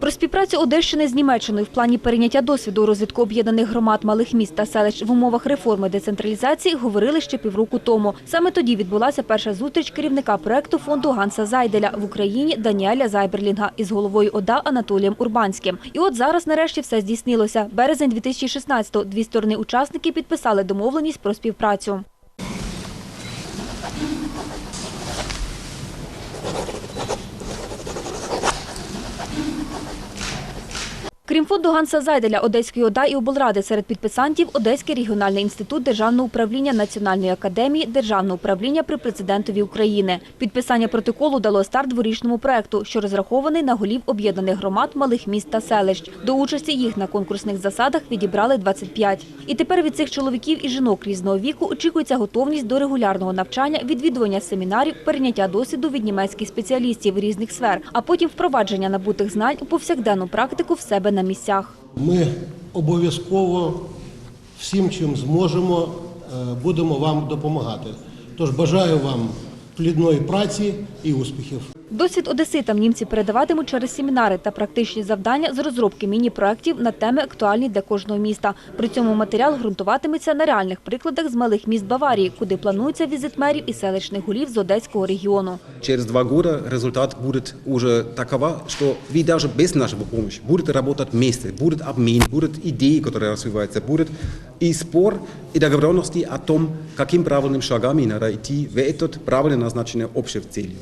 Про співпрацю Одещини з Німеччиною в плані перейняття досвіду розвитку об'єднаних громад малих міст та селищ в умовах реформи децентралізації говорили ще півроку тому. Саме тоді відбулася перша зустріч керівника проекту фонду Ганса Зайделя в Україні Даніеля Зайберлінга із головою ОДА Анатолієм Урбанським. І от зараз нарешті все здійснилося. Березень 2016-го дві сторони-учасники підписали домовленість про співпрацю. Крім фонду Ганса Зайделя, Одеської ОДА і облради серед підписантів Одеський регіональний інститут Державного управління Національної академії Державного управління при президентові України. Підписання протоколу дало старт дворічному проекту, що розрахований на голів об'єднаних громад малих міст та селищ. До участі їх на конкурсних засадах відібрали 25. І тепер від цих чоловіків і жінок різного віку очікується готовність до регулярного навчання, відвідування семінарів, перейняття досвіду від німецьких спеціалістів різних сфер, а потім впровадження набутих знань у повсякденну практику в себе на місцях. Ми обов'язково всім, чим зможемо, е, будемо вам допомагати. Тож бажаю вам плідної праці і успіхів. Досвід одеситам німці передаватимуть через семінари та практичні завдання з розробки міні-проєктів на теми актуальні для кожного міста. При цьому матеріал ґрунтуватиметься на реальних прикладах з малих міст Баварії, куди планується візит мерів і селищних голів з одеського регіону. Через два года результат будет уже такова, что вы даже без нашего помощи будет работать вместе, будет обмен, будут идеи, которые развиваются, будет и спор, и договоренности о том, каким правильным шагами надо идти в этот правильно назначенный общей цели.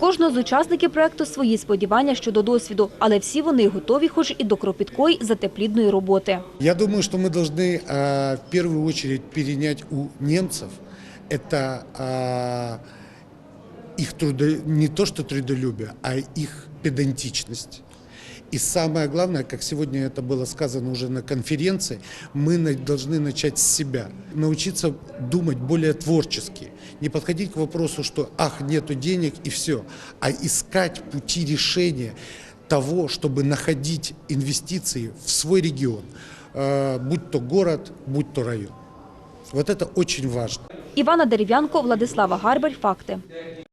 Кожного з учасників проекту свої сподівання щодо досвіду, але всі вони готові, хоч і до кропіткої затеплідної роботи. Я думаю, что мы должны э, в первую очередь перенять у немцев это э, их трудо, не то что трудолюбие, а их педантичность. И самое главное, как сегодня это было сказано уже на конференции, мы на- должны начать с себя, научиться думать более творчески, не подходить к вопросу, что ах, нету денег и все, а искать пути решения того, чтобы находить инвестиции в свой регион, э, будь то город, будь то район. Вот это очень важно. Івана Дерев'янко, Владислава Гарбаль. Факти.